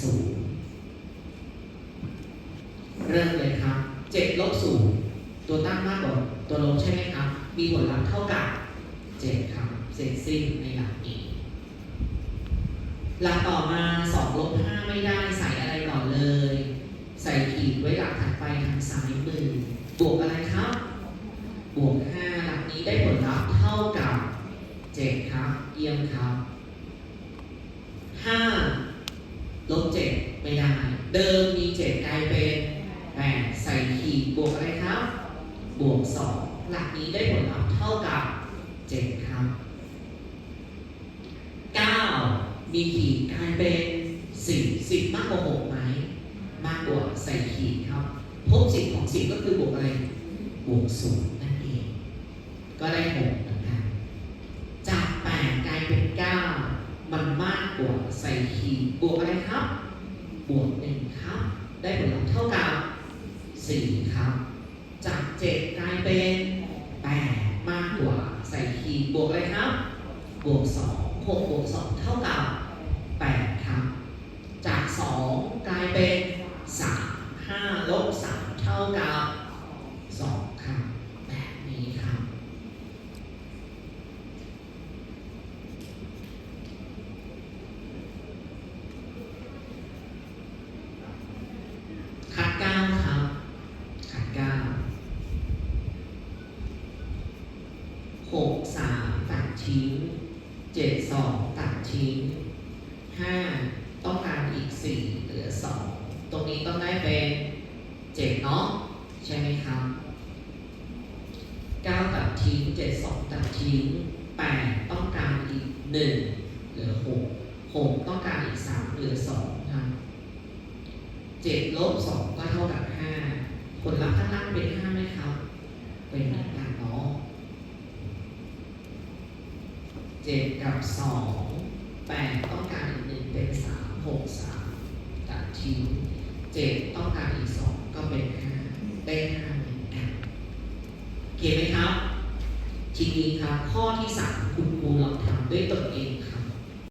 ศูนย์เริ่มเลยครับเจ็ดลบศูนย์ตัวตั้งมากกว่าตัวลบใช่ไหมครับ มีผลลัพธ์เท่ากับเจ็ดครับเสร็จสิ้นในหลักนี้หลักต่อมา2ลบ5ไม่ได้ใส่อะไรก่อเลย ใส่ขีดไว้หลักถัดไปทางซ้ายมือบวกอะไรครับ บวก5หลักนี้ได้ผลลัพธ์เท่ากับ7ครับ เยี่ยมครับ 5 ลบ7ไม่ได้ เดิมมี7กลายเป็น8ใส่ขีดบวกอะไรครับ บวก2หลักนี้ได้ผลลัพธ์เท่ากับ7ครับ9มีขีดกลายเป็น10 10มากกว่า6ไหมมากกว่าใส่ขีดครับพบ10ของ10ก็คือบวกอะไรบวก0นั่นเอง ก็ได้หกนจาก 8 กลายเป็น 9 มันมากใส่ขีดบวกอะไรครับ บวก1ครับ ได้ผลลัพธ์เท่ากับ4ครับ จาก7กลายเป็น8มากกว่าใส่ขีดบวกอะไรครับ บวก2 6บวก2เท่ากับ8ครับ จาก2กลายเป็น3 5ลบ3เท่ากับ 63 ตัดทิ้ง 72 ตัดทิ้ง 5 ต้องการอีก 4 เหลือ 2 ตรงนี้ต้องได้เป็น 7 เนาะใช่ไหมครับ9ตัดทิ้ง 72 ตัดทิ้ง 8 ต้องการอีก 1 เหลือ 6 6 ต้องการอีก 3 เหลือ 2 ครับ 7 ลบ 2 ก็เท่ากับ 5 ผลลัพธ์ข้างล่างเป็น 5 ไหมครับ เป็นเหมือนกันเนาะ เจ็ดกับสองแปดต้องการอีกหนึ่งเป็นสามหกสามตัดทิ้งเจ็ดต้องการอีกสองก็เป็นห้าได้ห้าเหมือนกันโอเคไหมครับ ทีนี้ครับข้อที่สามคุณครูลองทำด้วยตนเองค